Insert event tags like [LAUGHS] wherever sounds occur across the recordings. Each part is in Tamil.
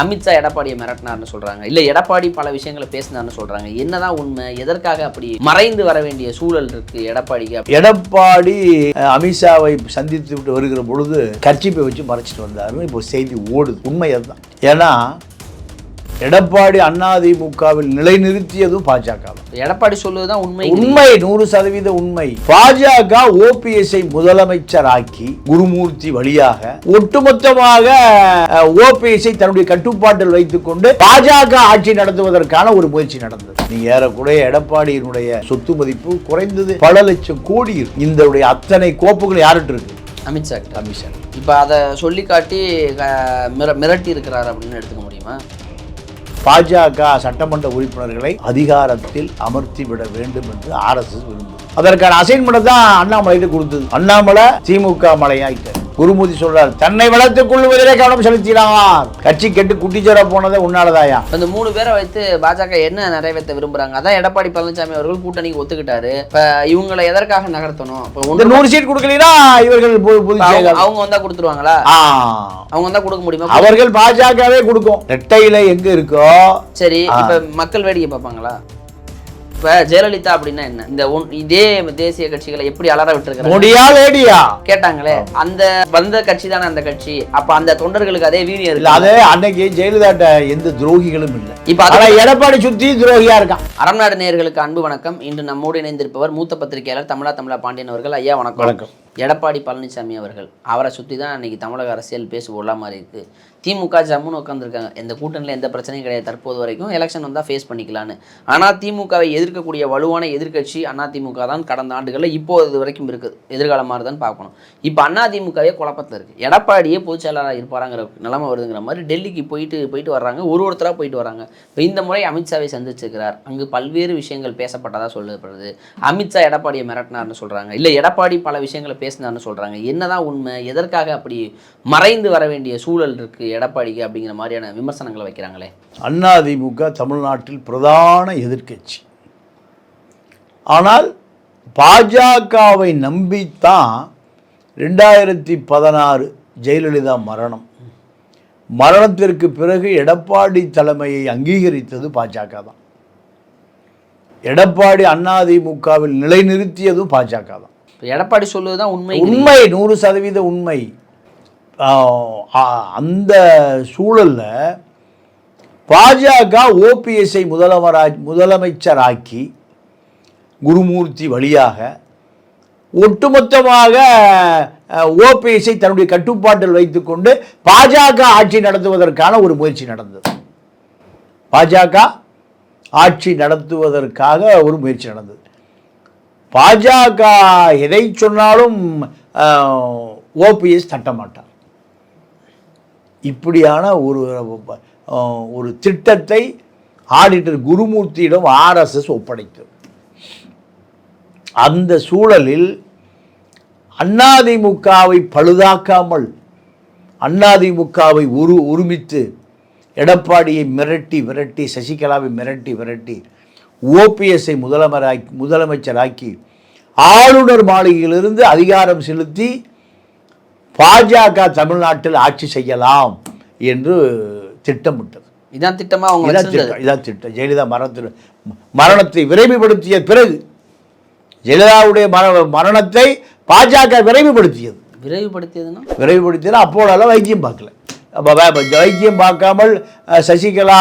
அமித்ஷா எடப்பாடியை மிரட்டினார்னு சொல்றாங்க. இல்ல எடப்பாடி பல விஷயங்களை பேசினார்னு சொல்றாங்க. என்னதான் உண்மை எதற்காக அப்படி மறைந்து வர வேண்டிய சூழல் இருக்கு எடப்பாடிக்கு? எடப்பாடி அமித்ஷாவை சந்தித்து விட்டு வருகிற பொழுது கர்ச்சிப்பை வச்சு மறைச்சிட்டு வந்தாருன்னு இப்போ செய்தி ஓடுது. உண்மை அதுதான். ஏன்னா எடப்பாடி அதிமுகவில் நிலைநிறுத்தியதும் பாஜக. எடப்பாடி சொல்லுவதுதான் உண்மை. உண்மை நூறு சதவீத உண்மை. பாஜக ஓபிஎஸ்ஐ முதலமைச்சராக்கி குருமூர்த்தி வழியாக ஒட்டுமொத்தமாக ஓபிஎஸ்ஐ தன்னுடைய கட்டுப்பாட்டில் வைத்துக்கொண்டு பாஜக ஆட்சி நடத்துவதற்கான ஒரு முயற்சி நடந்தது. நீங்க ஏறக்குறைய எடப்பாடியினுடைய சொத்து மதிப்பு குறைந்தது பல லட்சம் கோடி இந்த அத்தனை கோப்புகள் யார்கிட்ட இருக்கு? அமித்ஷா கமிஷன் இப்போ அதை சொல்லி காட்டி மிரட்டி இருக்கிறார் அப்படின்னு எடுத்துக்க முடியுமா? பாஜக சட்டமன்ற உறுப்பினர்களை அதிகாரத்தில் அமர்த்திவிட வேண்டும் என்று ஆர்எஸ்எஸ் விரும்புது. அதற்கான அசைன்மெண்ட் தான் அண்ணாமலைக்கு கொடுத்தது. அண்ணாமலை திமுக மலையாயிட்டார். குருமூர்த்தி சொல்றார் தன்னை வளர்த்துக் கொள்வதிலே கவனம் செலுத்தினார். கட்சி கெட்டு குட்டிச்சோர போனதே உன்னாலதாயா அந்த மூணு பேரை வைத்து பாஜக என்ன நிறைவேற்ற விரும்புறாங்க? அதான் எடப்பாடி பழனிசாமி அவர்கள் கூட்டணிக்கு ஒத்துக்கிட்டாரு. இப்ப இவங்களை எதற்காக நகர்த்தணும்? இப்போ நூறு சீட் கொடுக்கலனா இவர்கள் அவங்க வந்தா கொடுத்துருவாங்களா. அவங்க வந்தா கொடுக்க முடியுமா? அவர்கள் பாஜகவே கொடுக்கும். ரெட்டையில எங்க இருக்கோ? சரி இப்ப மக்கள் வேடிக்கை பார்ப்பாங்களா? இப்ப ஜெயலலிதா அப்படின்னா என்ன? இந்த இதே தேசிய கட்சிகளை எப்படி அலற விட்டுருக்காங்க கேட்டாங்களே அந்த வந்த கட்சி தானே அந்த கட்சி? அப்ப அந்த தொண்டர்களுக்கு அதே வீரியம் இல்ல அது அன்னைக்கு ஜெயலலிதாட்ட எந்த துரோகிகளும் இல்லை. இப்ப அது ஆனா எடப்பாடி சுத்தி துரோகியா இருக்கான். அறம்நாடு நேயர்களுக்கு அன்பு வணக்கம். இன்று நம்மோடு இணைந்திருப்பவர் மூத்த பத்திரிகையாளர் தமிழா தமிழா பாண்டியன் அவர்கள். ஐயா வணக்கம். வணக்கம். எடப்பாடி பழனிசாமி அவர்கள். அவரை சுற்றி தான் அன்றைக்கி தமிழக அரசியல் பேசு போடலாம் மாதிரி இருக்குது திமுக ஜம்முன்னு உட்காந்துருக்காங்க இந்த கூட்டணியில் எந்த பிரச்சனையும் கிடையாது. தற்போது வரைக்கும் எலெக்ஷன் வந்தால் ஃபேஸ் பண்ணிக்கலான்னு ஆனால் திமுகவை எதிர்க்கக்கூடிய வலுவான எதிர்க்கட்சி அதிமுக தான் கடந்த ஆண்டுகளில் இப்போது இது வரைக்கும் இருக்குது. எதிர்காலம் மாதிரி தான் பார்க்கணும். இப்போ அதிமுகவே குழப்பத்தில் இருக்குது எடப்பாடியே பொதுச் செயலாளராக இருப்பாராங்கிற நிலமை வருதுங்கிற மாதிரி டெல்லிக்கு போயிட்டு போயிட்டு வர்றாங்க. ஒரு ஒருத்தராக போயிட்டு வராங்க இப்போ இந்த முறை அமித்ஷாவை சந்திச்சிருக்கிறார். அங்கு பல்வேறு விஷயங்கள் பேசப்பட்டதாக சொல்லப்படுது. அமித்ஷா எடப்பாடியை மிரட்டினார்னு சொல்கிறாங்க இல்லை எடப்பாடி பல விஷயங்களை பேசினார்னு சொல்கிறாங்க என்னதான் உண்மை? எதற்காக அப்படி மறைந்து வர வேண்டிய சூழல் இருக்குது எடப்பாடிக்கு அப்படிங்கிற மாதிரியான விமர்சனங்களை வைக்கிறாங்களே? அதிமுக தமிழ்நாட்டில் பிரதான எதிர்க்கட்சி. ஆனால் பாஜகவை நம்பித்தான் ரெண்டாயிரத்தி பதினாறு ஜெயலலிதா மரணம். மரணத்திற்கு பிறகு எடப்பாடி தலைமையை அங்கீகரித்தது பாஜக தான். எடப்பாடி அதிமுகவில் நிலைநிறுத்தியதும் பாஜக தான். எடப்பாடி சொல்லுவதுதான் உண்மை. உண்மை நூறு சதவீத உண்மை. அந்த சூழல்ல பாஜக ஓபிஎஸ்ஐ முதலமரா முதலமைச்சராக்கி குருமூர்த்தி வழியாக ஒட்டுமொத்தமாக ஓபிஎஸ்ஐ தன்னுடைய கட்டுப்பாட்டில் வைத்துக்கொண்டு பாஜக ஆட்சி நடத்துவதற்கான ஒரு முயற்சி நடந்தது. பாஜக ஆட்சி நடத்துவதற்காக ஒரு முயற்சி நடந்தது. பாஜக எதை சொன்னாலும் ஓபிஎஸ் தட்ட மாட்டார் இப்படியான ஒரு ஒரு திட்டத்தை ஆடிட்டர் குருமூர்த்தியிடம் ஆர்எஸ்எஸ் ஒப்படைத்தது. அந்த சூழலில் அண்ணாதிமுகவை பழுதாக்காமல் அண்ணாதிமுகவை உரு உருமித்து எடப்பாடியை மிரட்டி விரட்டி சசிகலாவை மிரட்டி விரட்டி ஓபிஎஸ்ஐ முதலமராக்கி முதலமைச்சராக்கி ஆளுநர் மாளிகையிலிருந்து அதிகாரம் செலுத்தி பாஜக தமிழ்நாட்டில் ஆட்சி செய்யலாம் என்று திட்டமிட்டது. இதான் திட்டமா அவங்க திட்டம் இதான் திட்டம். ஜெயலலிதா மரணத்தில் மரணத்தை விரைவுபடுத்திய பிறகு ஜெயலலிதாவுடைய மர மரணத்தை பாஜக விரைவுபடுத்தியது. விரைவுபடுத்தியதுன்னா? விரைவுபடுத்தினா அப்போலாம் வைத்தியம் பார்க்கல. வைத்தியம் பார்க்காமல் சசிகலா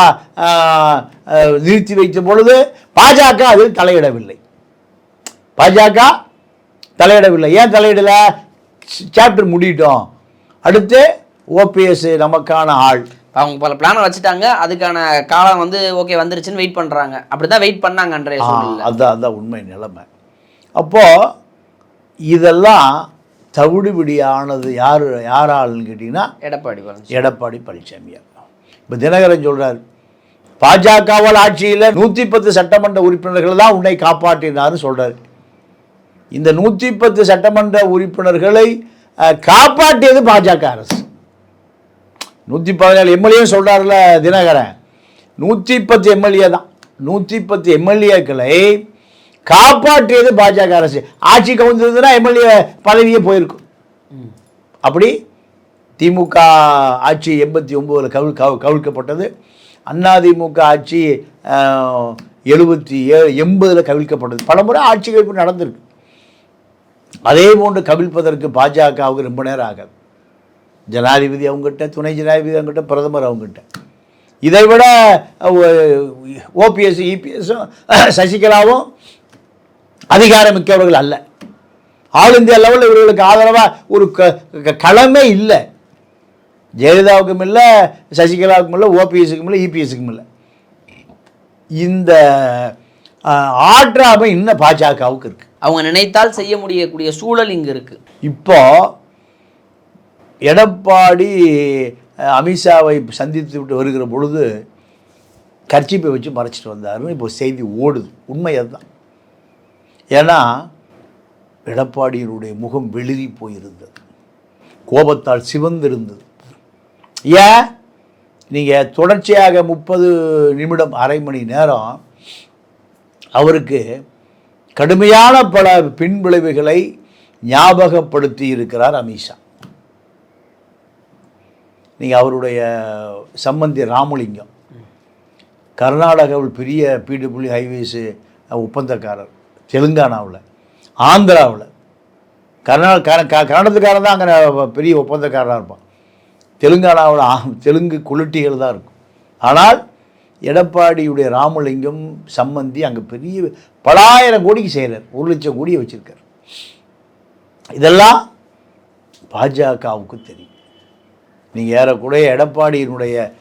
நிறுத்தி வைத்த பொழுது பாஜக அதில் தலையிடவில்லை. பாஜக தலையிடவில்லை. ஏன் தலையிடல? சாப்டர் முடிட்டோம். அடுத்து ஓபிஎஸ் நமக்கான ஆள். அவங்க பல பிளானை வச்சுட்டாங்க. அதுக்கான காலம் வந்து ஓகே வந்துருச்சுன்னு வெயிட் பண்றாங்க. அப்படிதான் வெயிட் பண்ணாங்க அன்றைய அதான் அதான் உண்மை நிலைமை. அப்போ இதெல்லாம் தவிடுபிடி ஆனது யார் யாரால்னு கேட்டிங்கன்னா எடப்பாடி பழனிசாமி. எடப்பாடி பழனிசாமியார் இப்போ தினகரன் சொல்றார் பாஜகவால் ஆட்சியில் நூற்றி பத்து சட்டமன்ற உறுப்பினர்கள் தான் உன்னை காப்பாற்றினார்னு சொல்றாரு. இந்த நூற்றி பத்து சட்டமன்ற உறுப்பினர்களை காப்பாற்றியது பாஜக அரசு. நூற்றி பதினேழு எம்எல்ஏ சொல்கிறார்ல தினகரன். நூற்றி பத்து எம்எல்ஏ தான். நூற்றி பத்து எம்எல்ஏக்களை காப்பாற்றியது பாஜக அரசு ஆட்சி கவுந்திருந்ததுன்னா எம்எல்ஏ பதவியே போயிருக்கும் அப்படி திமுக ஆட்சி எண்பத்தி ஒம்போதில் கவிழ் கவு கவிழ்க்கப்பட்டது அதிமுக ஆட்சி எழுபத்தி ஏழு எண்பதில் கவிழ்க்கப்பட்டது பலமுறை ஆட்சி கவிழ்ப்பு நடந்திருக்கு அதே போன்று கவிழ்ப்பதற்கு பாஜகவுக்கு ரொம்ப நேரம் ஆகாது ஜனாதிபதி அவங்ககிட்ட துணை ஜனாதிபதி அவங்ககிட்ட பிரதமர் அவங்ககிட்ட இதை விட ஓபிஎஸ் இபிஎஸும் சசிகலாவும் அதிகாரமிக்கவர்கள் அல்ல. ஆல் இந்தியா லெவலில் இவர்களுக்கு ஆதரவாக ஒரு க களமே இல்லை. ஜெயலலிதாவுக்கும் இல்லை சசிகலாவுக்கும் இல்லை ஓபிஎஸ்க்கும் இல்லை இபிஎஸ்க்கும் இல்லை. இந்த ஆற்றாமை இன்னும் பாஜகவுக்கு இருக்கு. அவங்க நினைத்தால் செய்ய முடியக்கூடிய சூழல் இங்க இருக்கு. இப்போ எடப்பாடி அமித்ஷாவை சந்தித்து விட்டு வருகிற பொழுது கர்ச்சிப்பை வச்சு மறைச்சிட்டு வந்தாருன்னு இப்போ செய்தி ஓடுது. உண்மை அதுதான். ஏன்னா எடப்பாடியினுடைய முகம் வெளிரி போயிருந்தது. கோபத்தால் சிவந்திருந்தது. ஏன்? நீங்கள் தொடர்ச்சியாக முப்பது நிமிடம் அரை மணி நேரம் அவருக்கு கடுமையான பல பின்விளைவுகளை ஞாபகப்படுத்தி இருக்கிறார் அமித்ஷா. நீங்கள் அவருடைய சம்பந்தி ராமலிங்கம். கர்நாடகாவில் பெரிய பிடபிள்யூ ஹைவேஸு ஒப்பந்தக்காரர். தெலுங்கானாவில் ஆந்திராவில். கர்நாடக கர க- கன்னடத்துக்காரன் தான் அங்கே பெரிய ஒப்பந்தக்காரனாக இருப்பான். தெலுங்கானாவில் தெலுங்கு குளிட்டிகள் தான் இருக்கும். ஆனால் எடப்பாடியுடைய ராமலிங்கம் சம்பந்தி அங்கே பெரிய பலாயிரம் கோடிக்கு செய்கிறார் ஒரு லட்சம் கோடியை வச்சுருக்கார். இதெல்லாம் பாஜகவுக்கு தெரியும். நீங்கள் ஏறக்குறைய எடப்பாடியினுடைய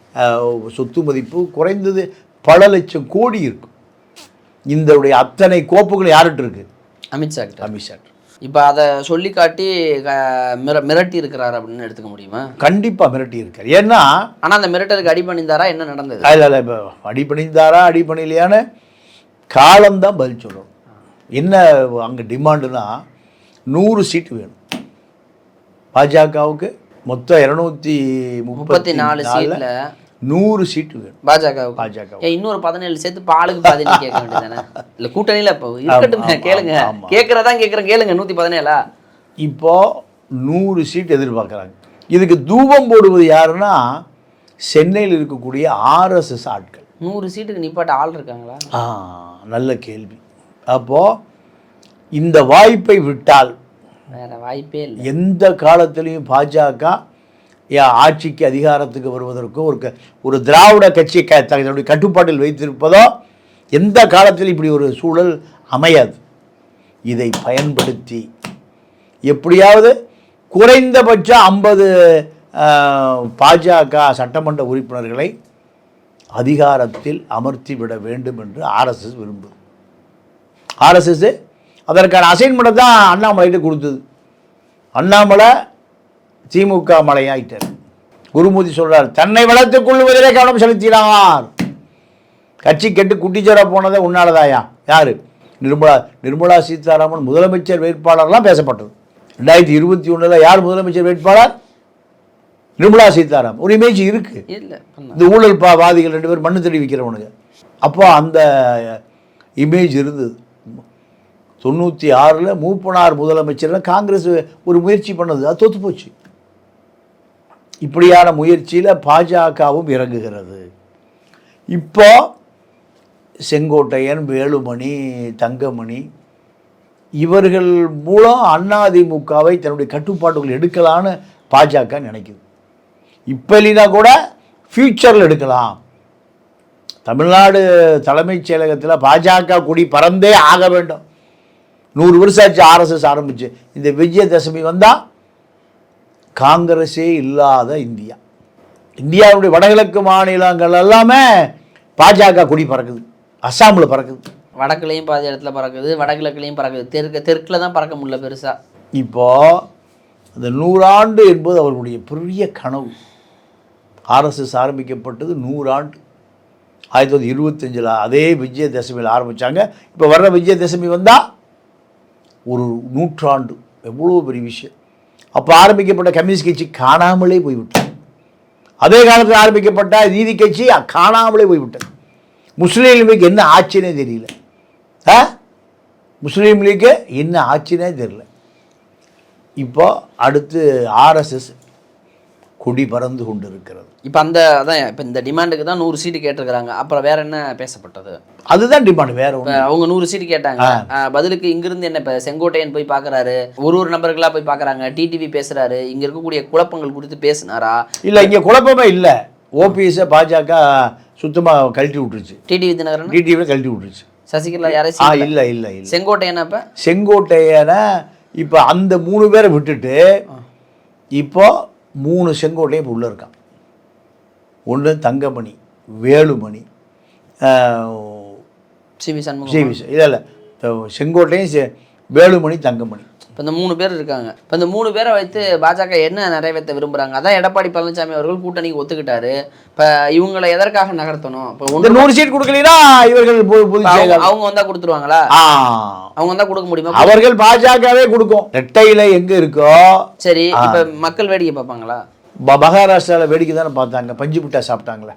சொத்து மதிப்பு குறைந்தது பல லட்சம் கோடி இருக்கும். இந்தவுடைய அத்தனை கோப்புகள் யார்கிட்ட இருக்கு? அமித்ஷா அமித்ஷா இப்போ அதை சொல்லி காட்டி மிர மிரட்டி இருக்கிறார் அப்படின்னு எடுத்துக்க முடியுமா? கண்டிப்பாக மிரட்டி இருக்கார். ஏன்னா ஆனா அந்த மிரட்டலுக்கு அடி பண்ணியிருந்தாரா என்ன நடந்தது? அதில் அதில் இப்போ அடிப்பணிந்தாரா அடிப்பணிலையான்னு காலம்தான் பதில் சொல்லணும் என்ன அங்கே டிமாண்டுனா நூறு சீட்டு வேணும். பாஜகவுக்கு மொத்தம் இரநூத்தி முப்பத்தி நாலு சீட்ல நூறு சீட்டு வேணும். பாஜக பாஜக இன்னொரு பதினேழு சேர்த்து பாலுக்கு பாதினு கேட்க வேண்டியதானே இல்ல கூட்டணியில இப்போ இருக்கட்டும் கேளுங்க. ஆமா. கேட்கறதா கேட்கறேன் கேளுங்க நூத்தி பதினேழா? இப்போ நூறு சீட் எதிர்பார்க்குறாங்க. இதுக்கு தூபம் போடுவது யாருன்னா சென்னையில் இருக்கக்கூடிய ஆர்எஸ்எஸ் ஆட்கள். நூறு சீட்டுக்கு நிப்பாட்ட ஆள் இருக்காங்களா? ஆ நல்ல கேள்வி. அப்போது இந்த வாய்ப்பை விட்டால் வேற வாய்ப்பே இல்லை. எந்த காலத்திலையும் பாஜக ஆட்சிக்கு அதிகாரத்துக்கு வருவதற்கோ ஒரு க- ஒரு திராவிட கட்சியை க தன்னுடைய கட்டுப்பாட்டில் வைத்திருப்பதோ எந்த காலத்தில் இப்படி ஒரு சூழல் அமையாது. இதை பயன்படுத்தி எப்படியாவது குறைந்தபட்சம் ஐம்பது பாஜக சட்டமன்ற உறுப்பினர்களை அதிகாரத்தில் அமர்த்தி விட வேண்டும் என்று ஆர்எஸ்எஸ் விரும்புது ஆர்எஸ்எஸ் அதற்கான அசைன்மெண்ட்டை தான் அண்ணாமலைகிட்ட கொடுத்தது. அண்ணாமலை திமுக மலையாயிட்டார். குருமூர்த்தி சொல்றார் தன்னை வளர்த்துக் கொள்வதிலே கவனம் செலுத்தினார். கட்சி கெட்டு குட்டிச்சோரா போனதே உன்னாலதாயா? யாரு? நிர்மலா நிர்மலா சீதாராமன் முதலமைச்சர் வேட்பாளர்லாம் பேசப்பட்டது. ரெண்டாயிரத்தி இருபத்தி ஒண்ணுல யார் முதலமைச்சர் வேட்பாளர்? நிர்மலா சீதாராமன். ஒரு இமேஜ் இருக்கு. இல்ல பண்ண இந்த ஊழல் பா வாதிகள் ரெண்டு பேரும் மண்ணு தடி விற்கிறவனுங்க அப்போ அந்த இமேஜ் இருந்தது. தொண்ணூற்றி ஆறில் மூப்பனார் முதலமைச்சர்ல காங்கிரஸ் ஒரு முயற்சி பண்ணது. அது தோத்து போச்சு. இப்படியான முயற்சியில் பாஜகவும் இறங்குகிறது. இப்போ செங்கோட்டையன் வேலுமணி தங்கமணி இவர்கள் மூலம் அதிமுகவை தன்னுடைய கட்டுப்பாட்டுகள் எடுக்கலான்னு பாஜக நினைக்குது. இப்போ இல்லைனா கூட ஃப்யூச்சரில் எடுக்கலாம். தமிழ்நாடு தலைமைச் செயலகத்தில் பாஜக கொடி பறந்தே ஆக வேண்டும். நூறு வருஷம் ஆச்சு ஆர்எஸ்எஸ் ஆரம்பிச்சு. இந்த விஜயதசமி வந்தால் காங்கிரஸே இல்லாத இந்தியா. இந்தியாவுடைய வடகிழக்கு மாநிலங்கள் எல்லாமே பாஜக கொடி பறக்குது. அஸ்ஸாமில் பறக்குது. வடக்குலையும் பாதி இடத்துல பறக்குது வடகிழக்குலையும் பறக்குது. தெற்கு தெற்குல தான் பறக்க முடியல பெருசா. இப்போ அந்த நூறாண்டு என்பது அவர்களுடைய பெரிய கனவு. ஆர்எஸ்எஸ் ஆரம்பிக்கப்பட்டது நூறாண்டு. ஆயிரத்தி தொள்ளாயிரத்தி இருபத்தஞ்சில் அதே விஜயதசமியில் ஆரம்பித்தாங்க இப்போ வர்ற விஜயதசமி வந்தால் ஒரு நூற்றாண்டு. எவ்வளோ பெரிய விஷயம். அப்போ ஆரம்பிக்கப்பட்ட கம்யூனிஸ்ட் கட்சி காணாமலே போய்விட்டது. அதே காலத்தில் ஆரம்பிக்கப்பட்ட நீதி கட்சி காணாமலே போய்விட்டது. முஸ்லீம் லீக் என்ன ஆச்சுன்னே தெரியல. ஆ? முஸ்லீம் லீக்கு என்ன ஆச்சுன்னே தெரியல. இப்போ அடுத்து ஆர்எஸ்எஸ் கொடி பறந்து கொண்டிருக்கிறது. இப்போ அந்த அதான் இப்போ இந்த டிமாண்டுக்கு தான் நூறு சீட்டு கேட்டிருக்கிறாங்க. அப்புறம் வேற என்ன பேசப்பட்டது? அதுதான் டிமாண்ட் வேற இப்போ அவங்க நூறு சீட்டு கேட்டாங்க. பதிலுக்கு இங்கிருந்து என்ன இப்போ செங்கோட்டையன் போய் பார்க்கறாரு ஒரு ஒரு நபர்களாக போய் பார்க்கறாங்க டிடிவி பேசுறாரு. இங்க இருக்கக்கூடிய குழப்பங்கள் குறித்து பேசினாரா? இல்லை இங்கே குழப்பமே இல்லை. ஓபிஎஸ்ஸை பாஜக சுத்தமாக கழட்டி விட்டுருச்சு. டிடிவி தினகரன்? டிடிவியை கழட்டி விட்டுருச்சு. சசிகலா ஆ யாரையும் இல்லை இல்லை இல்லை. செங்கோட்டையன் அப்ப? செங்கோட்டையனை இப்போ அந்த மூணு பேரை விட்டுட்டு இப்போ மூணு செங்கோட்டையும் இப்போ உள்ளே இருக்கான். ஒன்று Thangamani Velumani C V Shanmugam C V இல்லை செங்கோட்டையும் செ- வேலுமணி தங்கமணி. இப்போ இந்த மூணு பேர் இருக்காங்க. இப்போ இந்த மூணு பேரை வைத்து பாஜக என்ன நிறைவேற்ற விரும்புறாங்க? அதான் எடப்பாடி பழனிசாமி அவர்கள் கூட்டணிக்கு ஒத்துக்கிட்டாரு. இப்போ இவங்களை எதற்காக நகர்த்தணும்? இப்போ நூறு சீட் கொடுக்கலனா இவர்கள் அவங்க வந்தா கொடுத்துருவாங்களா? அவங்க வந்தா கொடுக்க முடியுமா? அவர்கள் பாஜகவே கொடுக்கும். ரெட்டையில எங்க இருக்கோ? சரி இப்போ மக்கள் வேடிக்கை பார்ப்பாங்களா? மகாராஷ்டிரால வேடிக்கை தானே பார்த்தாங்க. பஞ்சு புட்டா சாப்பிட்டாங்களே.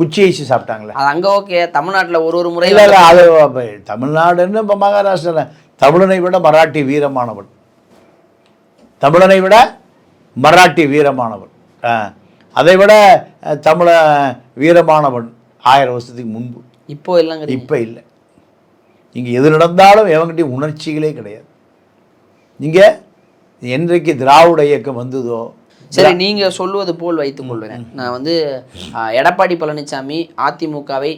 குச்சி ஐசி சாப்பிட்டாங்களே. அது அங்க ஓகே தமிழ்நாட்டுல ஒரு ஒரு முறை இல்லை அது தமிழ்நாடுன்னு இப்போ மகாராஷ்டிராவில் தமிழனை விட மராட்டி வீரமானவன் தமிழனை விட மராட்டி வீரமானவன். அதை விட தமிழ வீரமானவன் ஆயிரம் வருஷத்துக்கு முன்பு. இப்போ இல்லைங்க இப்போ இல்லை. இங்கே எது நடந்தாலும் எவங்கிட்டையும் உணர்ச்சிகளே கிடையாது. இங்கே என்றைக்கு திராவிட இயக்கம் வந்ததோ சரி நீங்க சொல்லுவது போல் வைத்துக் கொள்வேன் நான் வந்து எடப்பாடி பழனிசாமி அதிமுகவை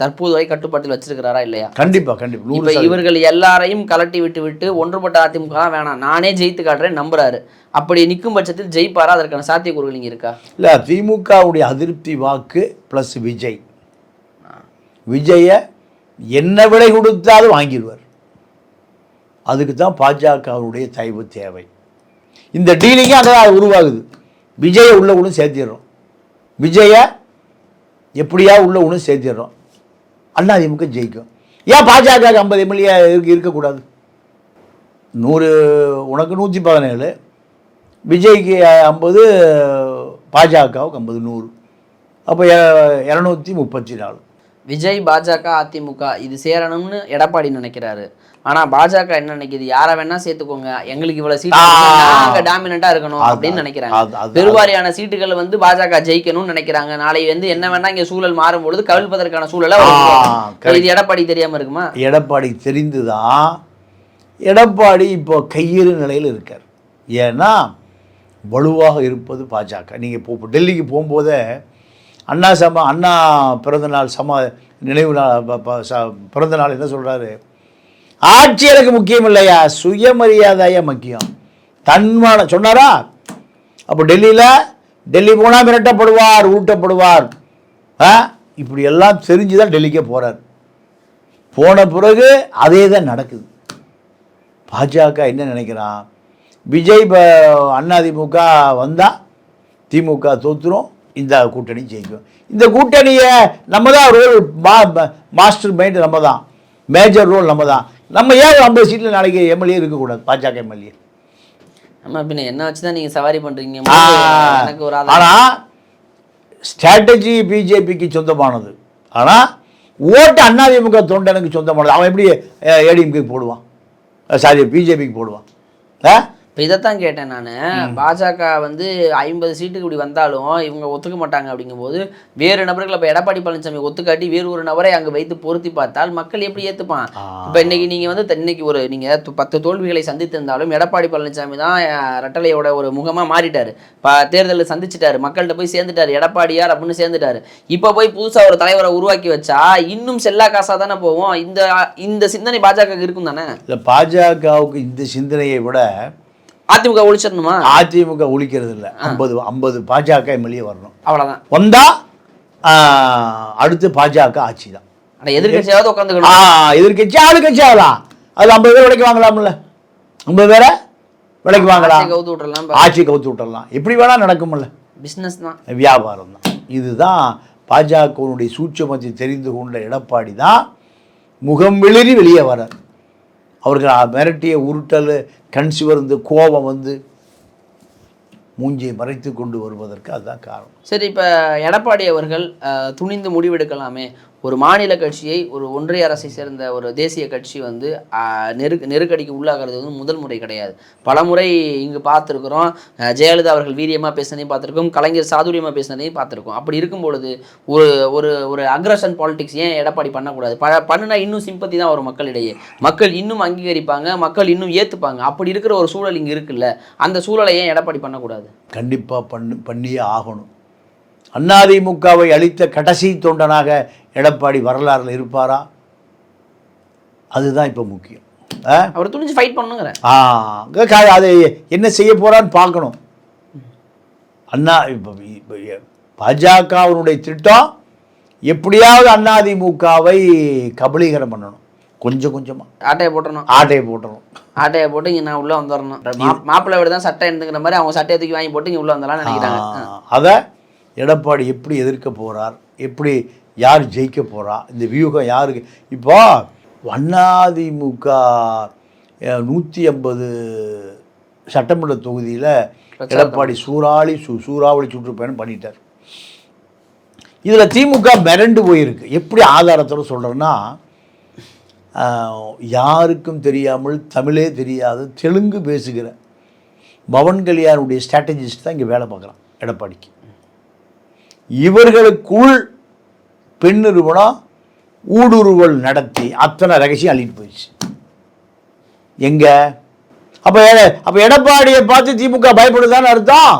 தற்போது வரை கட்டுப்பாட்டில் வச்சிருக்கிறாரா இல்லையா? கண்டிப்பாக கண்டிப்பாக இவர்கள் எல்லாரையும் கலட்டி விட்டு விட்டு ஒன்றுபட்ட அதிமுக வேணாம். நானே ஜெயித்து காட்டுறேன் நம்புறாரு. அப்படி நிற்கும் பட்சத்தில் ஜெயிப்பாரா? அதற்கான சாத்தியக்கூறுகள் இங்க இருக்கா? இல்லை திமுகவுடைய அதிருப்தி வாக்கு ப்ளஸ் விஜய். விஜயை என்ன விலை கொடுத்தாலும் வாங்கிடுவார். அதுக்கு தான் பாஜகவுடைய தயவு தேவை. இந்த டீலிங்கே அங்கே உருவாகுது. விஜயை உள்ள ஒன்று சேர்த்திடுறோம். விஜயை எப்படியா உள்ள ஒன்று சேர்த்திடுறோம். அதிமுக ஜெயிக்கும். ஏன் பாஜக ஐம்பது எம்எல்ஏ இருக்கு இருக்கக்கூடாது? நூறு உனக்கு நூற்றி பதினேழு. விஜய்க்கு ஐம்பது பாஜகவுக்கு ஐம்பது நூறு. அப்போ இரநூத்தி முப்பத்தி நாலு. விஜய் பாஜக அதிமுக இது சேரணும்னு எடப்பாடி நினைக்கிறாரு. ஆனா பாஜக என்ன நினைக்குது? யாரை வேணா சேர்த்துக்கோங்க. எங்களுக்கு இவ்வளவு சீட் நாங்க டாமினண்டா இருக்கணும் அப்படின்னு நினைக்கிறாங்க. பெருவாரியான சீட்டுகள் வந்து பாஜக ஜெயிக்கணும்னு நினைக்கிறாங்க. நாளை வந்து என்ன வேணா இங்க சூழல் மாறும் பொழுது கவிழ்ப்பதற்கான சூழலை. இது எடப்பாடி தெரியாம இருக்குமா? எடப்பாடி தெரிந்து தான் எடப்பாடி இப்போ கையெறு நிலையில் இருக்கார். ஏன்னா வலுவாக இருப்பது பாஜக. நீங்கள் இப்போ டெல்லிக்கு போகும்போதே அண்ணா சம அண்ணா பிறந்தநாள் சம நினைவு நாள் பிறந்தநாள் பிறந்த நாள் என்ன சொல்கிறாரு ஆட்சி எனக்கு முக்கியம் இல்லையா? சுயமரியாதையா முக்கியம். தன்மான சொன்னாரா? அப்போ டெல்லியில் டெல்லி போனால் மிரட்டப்படுவார் ஊட்டப்படுவார். ஆ? இப்படி எல்லாம் தெரிஞ்சு தான் டெல்லிக்கே போகிறார் போன பிறகு அதே தான் நடக்குது. பாஜக என்ன நினைக்கிறான்? விஜய் இப்போ அதிமுக வந்தால் திமுக தோத்துரும். இந்த கூட்டணி ஜெயிக்கும். இந்த கூட்டணியை நம்ம தான் ரோல் மா மாஸ்டர் மைண்ட் நம்ம தான் மேஜர் ரோல் நம்ம தான் நம்ம ஏன் ஐம்பது சீட்டில் நாளைக்கு எம்எல்ஏ இருக்கக்கூடாது? பாஜக எம்எல்ஏ. ஆமா பின்ன என்ன வச்சுதான் நீங்க சவாரி பண்றீங்க? ஆ. எனக்கு ஒரு ஆதாரம். ஆனால் ஸ்ட்ராட்டஜி பிஜேபிக்கு சொந்தமானது. ஆனால் ஓட்டு அதிமுக தொண்டனுக்கு சொந்தமானது. அவன் எப்படி ஏடிஎம்கே போடுவான்? சாரி பிஜேபிக்கு போடுவான். ஆ? இப்போ இதைத்தான் கேட்டேன் நான். பாஜக வந்து ஐம்பது சீட்டுக்கு இப்படி வந்தாலும் இவங்க ஒத்துக்க மாட்டாங்க அப்படிங்கும்போது வேறு நபர்கள் இப்போ எடப்பாடி பழனிசாமி ஒத்துக்காட்டி வேறு ஒரு நபரை அங்கே வைத்து பொருத்தி பார்த்தால் மக்கள் எப்படி ஏற்றுப்பான் இப்போ இன்னைக்கு நீங்கள் வந்து இன்னைக்கு ஒரு நீங்கள் பத்து தோல்விகளை சந்தித்திருந்தாலும் எடப்பாடி பழனிசாமி தான் ரெட்டலையோட ஒரு முகமாக மாறிட்டாரு. இப்போ தேர்தலில் சந்திச்சிட்டாரு. மக்கள்கிட்ட போய் சேர்ந்துட்டாரு. எடப்பாடியார் அப்படின்னு சேர்ந்துட்டாரு. இப்போ போய் புதுசாக ஒரு தலைவரை உருவாக்கி வச்சா இன்னும் செல்லா காசாக தானே போவோம் இந்த இந்த சிந்தனை பாஜக இருக்கும் தானே? இல்லை பாஜகவுக்கு இந்த சிந்தனையை விட அதிமுக ஒழிச்சிடணுமா? அதிமுக ஒழிக்கிறது இல்லை ஐம்பது ஐம்பது பாஜக எம்எல்ஏ வரணும். அவ்வளோதான் வந்தா ஆ, அடுத்து பாஜக ஆட்சி தான் எதிர்கட்சியாவது உட்காந்துக்கணும். எதிர்கட்சி ஆளுங்கட்சி ஆகலாம் அது ஐம்பது பேர் விலைக்கு வாங்கலாம்ல. ஐம்பது பேரை விலைக்கு வாங்கலாம். கவுத்து விட்டுறலாம் ஆட்சி கவுத்து விட்டுறலாம். எப்படி வேணா நடக்கும்ல. பிஸ்னஸ் தான். வியாபாரம் தான். இதுதான் பாஜகவினுடைய சூட்சமத்தை தெரிந்து கொண்ட எடப்பாடி தான் முகம் வெளிரி வெளியே வரார் அவர்கள் மிரட்டிய உருட்டல் கண் சிவர்ந்து கோபம் வந்து மூஞ்சியை மறைத்து கொண்டு வருவதற்கு அதுதான் காரணம். சரி இப்போ எடப்பாடி அவர்கள் துணிந்து முடிவெடுக்கலாமே. ஒரு மாநில கட்சியை ஒரு ஒன்றிய அரசை சேர்ந்த ஒரு தேசிய கட்சி வந்து அஹ், நெரு நெருக்கடிக்கு உள்ளாகிறது வந்து முதல் முறை கிடையாது. பல முறை இங்கு பார்த்துருக்குறோம் ஜெயலலிதா அவர்கள் வீரியமாக பேசினதையும் பார்த்துருக்கோம் கலைஞர் சாதுரியமாக பேசினதையும் பார்த்துருக்கோம். அப்படி இருக்கும் பொழுது ஒரு ஒரு ஒரு அக்ரஷன் பாலிடிக்ஸ் ஏன் எடப்பாடி பண்ணக்கூடாது? ப பண்ணுனா இன்னும் சிம்பத்தி தான் வரும் மக்களிடையே. மக்கள் இன்னும் அங்கீகரிப்பாங்க மக்கள் இன்னும் ஏற்றுப்பாங்க அப்படி இருக்கிற ஒரு சூழல் இங்கே இருக்குல்ல அந்த சூழலை ஏன் எடப்பாடி பண்ணக்கூடாது? கண்டிப்பாக பண்ணு பண்ணியே ஆகணும். அதிமுகவை அளித்த கடைசி தொண்டனாக எடப்பாடி வரலாறுல இருப்பாரா? அதுதான் இப்போ முக்கியம்? அவர் துணிஞ்சு ஃபைட் பண்ணுங்கிறேன் ஆ அதை என்ன செய்ய போறான்னு பார்க்கணும். அண்ணா இப்போ இப்போ பாஜகவினுடைய திட்டம் எப்படியாவது அதிமுகவை கபலீகரம் பண்ணணும். கொஞ்சம் கொஞ்சமாக ஆட்டையை போட்டுறணும். ஆட்டையை போட்டுறணும். ஆட்டையை போட்டு இங்கே நான் உள்ளே வந்துடணும் மாப்பிள்ளை வீடு தான் சட்டை எடுத்துக்கிற மாதிரி அவங்க சட்டையை தூக்கி வாங்கி போட்டு இங்கே உள்ளே வந்துடலாம்னு நினைக்கிறாங்க. அதை எடப்பாடி எப்படி எதிர்க்க போறார் எப்படி யார் ஜெயிக்க போறா இந்த வியூகம் யாருக்கு? இப்போ அதிமுக நூற்றி ஐம்பது சட்டமன்ற தொகுதியில் எடப்பாடி சூறாவளி சூ சூறாவளி சுற்றுப்பயணம் பண்ணிட்டார். இதில் திமுக மிரண்டு போயிருக்கு. எப்படி ஆதாரத்தோட சொல்கிறேன்னா யாருக்கும் தெரியாமல் தமிழே தெரியாத தெலுங்கு பேசுகிற பவன் கல்யாணுடைய ஸ்ட்ராட்டஜிஸ்ட் தான் இங்கே வேலை பார்க்குறான் எடப்பாடிக்கு. இவர்களுக்குள் பெண் நிறுவனம் ஊடுருவல் நடத்தி அத்தனை ரகசியம் அள்ளிட்டு போயிடுச்சு. எங்க? அப்போ அப்போ எடப்பாடியை பார்த்து திமுக பயப்படுதான்னு அர்த்தம்?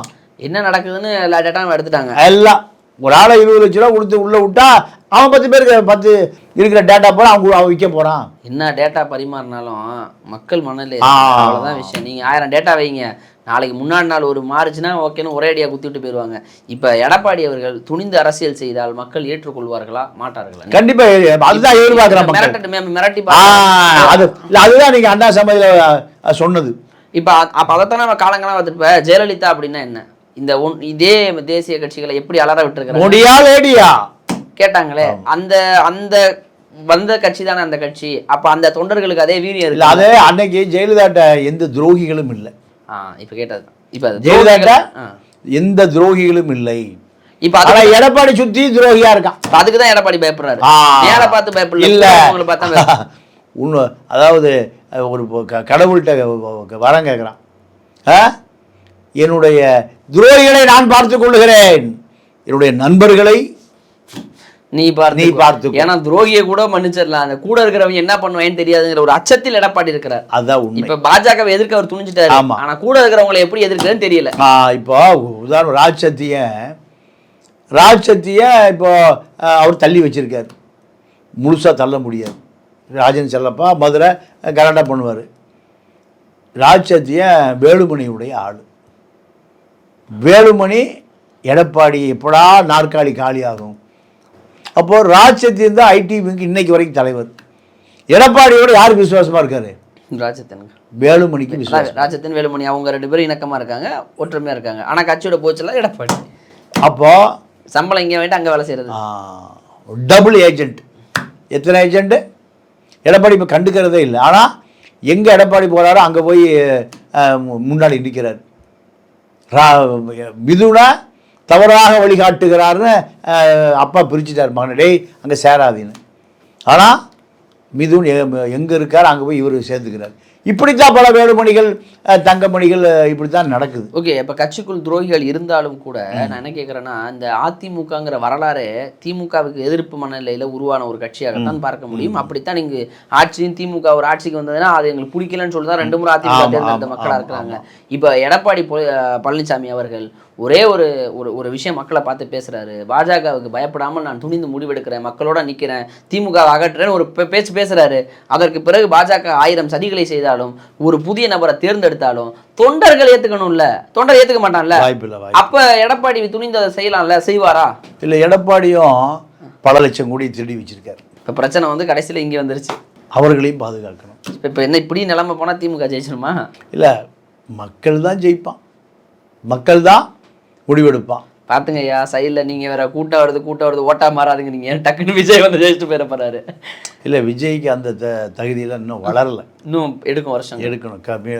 என்ன நடக்குதுன்னு எல்லா டேட்டாவும் எடுத்துட்டாங்க. எல்லாம். ஒரு ஆளை இருபது லட்ச ரூபா கொடுத்து உள்ளே விட்டா அவன் பத்து பேருக்கு பத்து இருக்கிற டேட்டா போல அவன் அவன் விற்க போகிறான் என்ன டேட்டா பரிமாறினாலும் மக்கள் மனநிலை. அவ்வளோதான் விஷயம். நீங்கள் ஆயிரம் டேட்டா வைங்க. நாளைக்கு முன்னாடி நாள் ஒரு மாறுச்சுன்னா ஓகேன்னு ஒரே அடியாக குத்திட்டு போயிடுவாங்க இப்போ எடப்பாடி அவர்கள் துணிந்து அரசியல் செய்தால் மக்கள் ஏற்றுக்கொள்வார்களா மாட்டார்களா? கண்டிப்பா அதுதான் எதிர்பார்க்குறான் மக்கள். மிரட்டட்டு மிரட்டி. அது இல்ல அதுதான் நீங்க அண்ணா சமையல சொன்னது. இப்போ அப்போ அதைத்தானே நம்ம காலங்களாக பார்த்துட்டு இப்ப ஜெயலலிதா அப்படின்னா என்ன? இந்த ஒன் இதே தேசிய கட்சிகளை எப்படி அலற விட்டுருக்காங்க மோடியா லேடியா கேட்டாங்களே அந்த அந்த வந்த கட்சி தானே அந்த கட்சி. அப்ப அந்த தொண்டர்களுக்கு அதே வீரியம் இல்ல அது அன்னைக்கு ஜெயலலிதாட்ட எந்த துரோகிகளும் இல்லை. இப்ப கேட்டது இப்ப ஆ. எந்த துரோகிகளும் இல்லை. இப்ப ஆனா அது எடப்பாடி சுத்தி துரோகியா இருக்கான். அதுக்கு தான் எடப்பாடி பயப்படுறாரு. மேல பார்த்து பயப்படல இல்ல. உங்களை பார்த்தா [LAUGHS] உண்மை அதாவது ஒரு கடவுள்கிட்ட வரம் கேட்குறான் என்னுடைய துரோகிகளை நான் பார்த்துக் கொள்ளுகிறேன். என்னுடைய நண்பர்களை நீ பார்த்து நீ பார்த்துக்கோ. ஏன்னா துரோகியை கூட மன்னிச்சிடலாம். அந்த கூட இருக்கிறவங்க என்ன பண்ணுவாங்கன்னு தெரியாதுங்கிற ஒரு அச்சத்தில் எடப்பாடி இருக்கிறார். அதுதான் உண்மை. இப்ப பாஜகவை எதிர்க்க அவர் துணிஞ்சிட்டாரு. ஆமா. ஆனா கூட இருக்கிறவங்களை எப்படி எதிர்க்கிறதுன்னு தெரியல. இப்போ உதாரணம் ராஜ் சத்தியன் ராஜ் சத்தியன் இப்போ அவர் தள்ளி வச்சிருக்காரு. முழுசாக தள்ள முடியாது. ராஜன் செல்லப்பா மதுரை கலாட்டா பண்ணுவார். ராஜ் சத்தியன் வேலுமணியுடைய ஆள். வேலுமணி எடப்பாடி எப்படா நாற்காலி காலியாகும்? அப்போது ராஜ் சத்தியன் தான் ஐடி விங்கு இன்னைக்கு வரைக்கும் தலைவர். எடப்பாடியோட யாருக்கு விசுவாசமாக இருக்காரு? ராஜத்தனுங்க வேலுமணிக்கு ராஜத்தன் வேலுமணி அவங்க ரெண்டு பேரும் இணக்கமா இருக்காங்க ஒற்றுமையா இருக்காங்க. ஆனா கட்சியோட போச்சுல எடப்பாடி. அப்போது சம்பளம் இங்க வேண்டாம் அங்க வேலை செய்யறது டபுள் ஏஜென்ட் எத்தனை ஏஜென்ட் எடப்பாடி இப்போ கண்டுக்கிறதே இல்லை. ஆனால் எங்கே எடப்பாடி போகிறாரோ அங்கே போய் முன்னாடி நிற்கிறார் ரா மிதுனை தவறாக வழிகாட்டுகிறாருன்னு அஹ், அப்பா பிரிச்சுட்டார் மகனை டேய் அங்கே சேராதீன்னு. ஆனால் மிதுன் எங்கே இருக்கார் அங்கே போய் இவர் சேர்ந்துக்கிறார். இப்படித்தான் பல வேலுமணிகள் அஹ், தங்கமணிகள் அஹ், இப்படித்தான் நடக்குது. ஓகே இப்போ கட்சிக்குள் துரோகிகள் இருந்தாலும் கூட நான் என்ன கேட்குறேன்னா இந்த அதிமுகங்கிற வரலாறு திமுகவுக்கு எதிர்ப்பு மனநிலையில் உருவான ஒரு கட்சியாகத்தான் பார்க்க முடியும். அப்படித்தான் இங்கு ஆட்சியும் திமுக ஒரு ஆட்சிக்கு வந்ததுன்னா அது எங்களுக்கு பிடிக்கலன்னு சொல்லி தான் ரெண்டு முறை அதிமுக தேர்ந்தெடுத்த மக்களாக இருக்கிறாங்க. இப்போ எடப்பாடி பழனிசாமி அவர்கள் ஒரே ஒரு ஒரு ஒரு விஷயம் மக்களை பார்த்து பேசுறாரு. பாஜகவுக்கு பயப்படாமல் நான் துணிந்து முடிவெடுக்கிறேன் மக்களோட நிற்கிறேன் திமுக அகற்றுறேன்னு ஒரு பேச்சு பேசுறாரு. அதற்கு பிறகு பாஜக ஆயிரம் சதிகளை செய்தாலும் ஒரு புதிய நபரை தேர்ந்தெடுத்தாலும் தொண்டர்கள் ஏத்துக்கணும்ல. தொண்டர் ஏத்துக்க மாட்டான்ல. வாய்ப்பில்லை வாய்ப்பு அப்ப எடப்பாடி துணிந்து அதை செய்யலாம்ல? செய்வாரா? இல்லை எடப்பாடியும் பல லட்சம் கோடி திருடி வச்சிருக்காரு. இப்ப பிரச்சனை வந்து கடைசியில இங்க வந்துருச்சு. அவர்களையும் பாதுகாக்கணும். இப்ப என்ன இப்படி நிலைமை போனா திமுக ஜெயிச்சிருமா? இல்லை மக்கள் தான் ஜெயிப்பான். மக்கள் தான் முடிவெடுப்பான். பாத்துங்க ஐயா சைடில் நீங்க வேற கூட்டம் வருது கூட்டம் வருது ஓட்டா மாறாதுங்க. நீங்க டக்குன்னு விஜய் வந்து ஜெயிச்சுட்டு போயிட போறாரு. இல்லை விஜய்க்கு அந்த த தகுதியில் இன்னும் வளரல. இன்னும் எடுக்கும் வருஷம். எடுக்கணும். கம்மி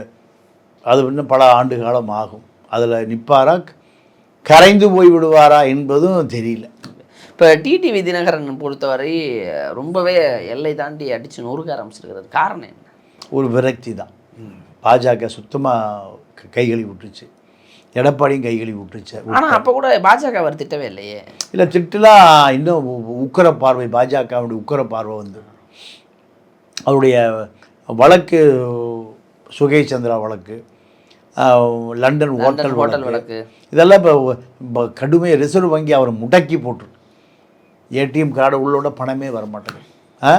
அது இன்னும் பல ஆண்டு காலம் ஆகும். அதில் நிற்பாரா கரைந்து போய் விடுவாரா என்பதும் தெரியல. இப்போ டிடிவி தினகரன் பொறுத்தவரை ரொம்பவே எல்லை தாண்டி அடித்து நொறுக்க ஆரம்பிச்சிருக்கிறது. காரணம் என்ன? ஒரு விரக்தி தான். பாஜக சுத்தமாக கைகழி விட்டுருச்சு எடப்பாடியும் கைகழி விட்டுருச்சு. ஆனால் அப்போ கூட பாஜக அவர் திட்டவே இல்லையே. இல்லை திட்டுலாம் இன்னும் உக்கிர பார்வை பாஜகவுடைய உக்கிர பார்வை வந்து அவருடைய வழக்கு சுகை சந்திரா வழக்கு லண்டன் ஹோட்டல் ஹோட்டல் வழக்கு இதெல்லாம் இப்போ கடுமையாக ரிசர்வ் வங்கி அவரை முடக்கி போட்டு ஏடிஎம் கார்டு உள்ளோட பணமே வர மாட்டேங்குது ஆ?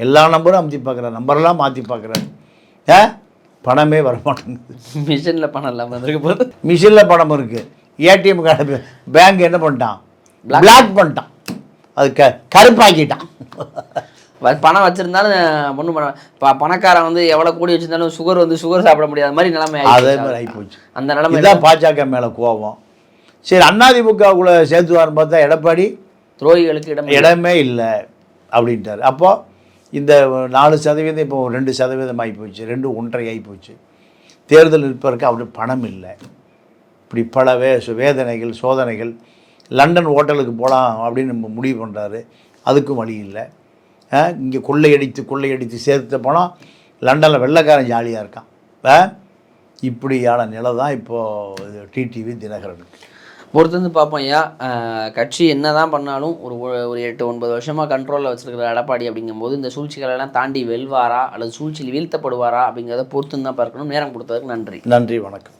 எல்லா நம்பரும் அமுத்தி பார்க்குறாரு. நம்பரெல்லாம் மாற்றி பார்க்குறாரு. ஆ? பணமே வர மாட்டேங்குது மிஷினில் பணம் இல்லாமல் இருக்க போது மிஷினில் பணம் இருக்குது ஏடிஎம் கார்டு பேங்க் என்ன பண்ணிட்டான்? பிளாக் பண்ணிட்டான். அது க கருப்பாக்கிட்டான். பணம் வச்சிருந்தாலும் ஒன்றும் பண்ண ப பணக்காரன் வந்து எவ்வளோ கூடி வச்சிருந்தாலும் சுகர் வந்து சுகர் சாப்பிட முடியாத மாதிரி நிலைமை அதே. மாதிரி ஆகிப்போச்சு அந்த நிலைமை இதுதான் பாஜக மேலே கோபம். சரி அதிமுகவுக்குள்ளே சேர்த்துவார்னு பார்த்தா எடப்பாடி துரோகிகளுக்கு இடம். இடமே இல்லை. அப்படின்ட்டார். அப்போ இந்த நாலு சதவீதம் இப்போ ரெண்டு சதவீதம் ஆகி போச்சு. ரெண்டு ஒன்றரை ஆகி போச்சு. தேர்தல் நிற்பதற்கு அவருக்கு பணம் இல்லை. இப்படி பல வே வேதனைகள் சோதனைகள் லண்டன் ஹோட்டலுக்கு போகலாம் அப்படின்னு நம்ம முடிவு பண்ணுறாரு அதுக்கும் வழி இல்லை. இங்கே கொள்ளையடித்து கொள்ளையடித்து சேர்த்து போனால் லண்டனில் வெள்ளைக்காரன் ஜாலியாக இருக்கான். ஆ? இப்படியான நிலை தான் இப்போது டிடிவி தினகரனுக்கு. பொறுத்து வந்து பார்ப்போம் ஐயா. கட்சி என்ன தான் பண்ணாலும் ஒரு ஒரு எட்டு ஒன்பது வருஷமாக கண்ட்ரோலில் வச்சுருக்கிற எடப்பாடி அப்படிங்கும்போது இந்த சூழ்ச்சிகளை எல்லாம் தாண்டி வெல்வாரா அல்லது சூழ்ச்சியில் வீழ்த்தப்படுவாரா அப்படிங்கிறத பொறுத்து தான் பார்க்கணும். நேரம் கொடுத்ததுக்கு நன்றி. நன்றி வணக்கம்.